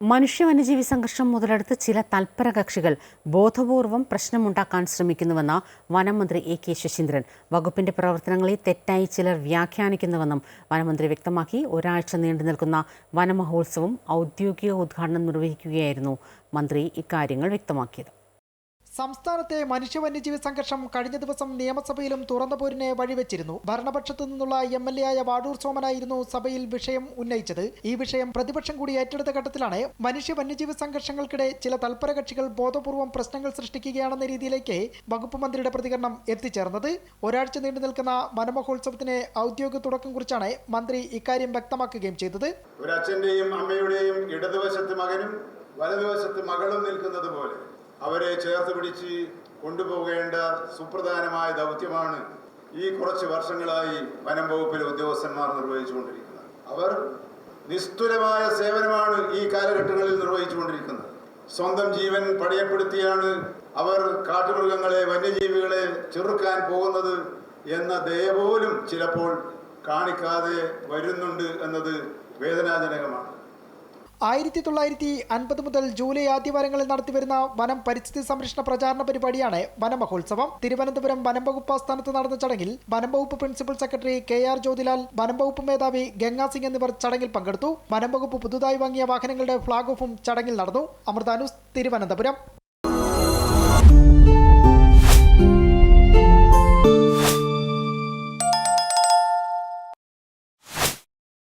മനുഷ്യ വന്യജീവി സംഘർഷം മുതലെടുത്ത് ചില തൽപര കക്ഷികൾ ബോധപൂർവം പ്രശ്നമുണ്ടാക്കാൻ ശ്രമിക്കുന്നുവെന്ന് വനമന്ത്രി എ കെ ശശീന്ദ്രൻ. വകുപ്പിന്റെ പ്രവർത്തനങ്ങളെ തെറ്റായി ചിലർ വ്യാഖ്യാനിക്കുന്നുവെന്നും വനമന്ത്രി വ്യക്തമാക്കി. ഒരാഴ്ച നീണ്ടു നിൽക്കുന്ന വനമഹോത്സവം ഔദ്യോഗിക ഉദ്ഘാടനം നിർവഹിക്കുകയായിരുന്നു മന്ത്രി ഇക്കാര്യങ്ങൾ വ്യക്തമാക്കിയത്. സംസ്ഥാനത്തെ മനുഷ്യ വന്യജീവി സംഘർഷം കഴിഞ്ഞ ദിവസം നിയമസഭയിലും തുറന്ന പോരിനെ വഴിവെച്ചിരുന്നു. ഭരണപക്ഷത്തു നിന്നുള്ള എം എൽ എ ആയ വാടൂർ സോമനായിരുന്നു സഭയിൽ വിഷയം ഉന്നയിച്ചത്. ഈ വിഷയം പ്രതിപക്ഷം കൂടി ഏറ്റെടുത്ത ഘട്ടത്തിലാണ് മനുഷ്യ വന്യജീവി സംഘർഷങ്ങൾക്കിടെ ചില തൽപര കക്ഷികൾ ബോധപൂർവം പ്രശ്നങ്ങൾ സൃഷ്ടിക്കുകയാണെന്ന രീതിയിലേക്ക് വകുപ്പ് മന്ത്രിയുടെ പ്രതികരണം എത്തിച്ചേർന്നത്. ഒരാഴ്ച നീണ്ടു നിൽക്കുന്ന വനമഹോത്സവത്തിന് ഔദ്യോഗിക തുടക്കം കുറിച്ചാണ് മന്ത്രി ഇക്കാര്യം വ്യക്തമാക്കുകയും ചെയ്തത്. ഒരച്ഛന്റെയും അമ്മയുടെയും ഇടതുവശത്ത് മകനും വലതുവശത്ത് മകളും നിൽക്കുന്നത് പോലെ അവരെ ചേർത്ത് പിടിച്ച് കൊണ്ടുപോകേണ്ട സുപ്രധാനമായ ദൗത്യമാണ് ഈ കുറച്ച് വർഷങ്ങളായി വനം വകുപ്പിലെ ഉദ്യോഗസ്ഥന്മാർ നിർവഹിച്ചുകൊണ്ടിരിക്കുന്നത്. അവർ നിസ്തുലമായ സേവനമാണ് ഈ കാലഘട്ടങ്ങളിൽ നിർവഹിച്ചുകൊണ്ടിരിക്കുന്നത്. സ്വന്തം ജീവൻ പടയപ്പെടുത്തിയാണ് അവർ കാട്ടുമൃഗങ്ങളെ വന്യജീവികളെ ചെറുക്കാൻ പോകുന്നത് എന്ന ദയ പോലും ചിലപ്പോൾ കാണിക്കാതെ വരുന്നുണ്ട് എന്നത് വേദനാജനകമാണ്. ആയിരത്തി തൊള്ളായിരത്തി അൻപത് മുതൽ ജൂലൈ ആദ്യവാരങ്ങളിൽ നടത്തിവരുന്ന വനം പരിസ്ഥിതി സംരക്ഷണ പ്രചാരണ പരിപാടിയാണ് വനമഹോത്സവം. തിരുവനന്തപുരം വനം വകുപ്പ് ആസ്ഥാനത്ത് നടന്ന ചടങ്ങിൽ വനം വകുപ്പ് principal secretary K R Jyothilal വനം വകുപ്പ് മേധാവി ഗംഗാ സിംഗ് എന്നിവർ ചടങ്ങിൽ പങ്കെടുത്തു. വനം വകുപ്പ് പുതുതായി വാങ്ങിയ വാഹനങ്ങളുടെ ഫ്ളാഗ് ഓഫും ചടങ്ങിൽ നടന്നു. അമൃതാനുസ് തിരുവനന്തപുരം.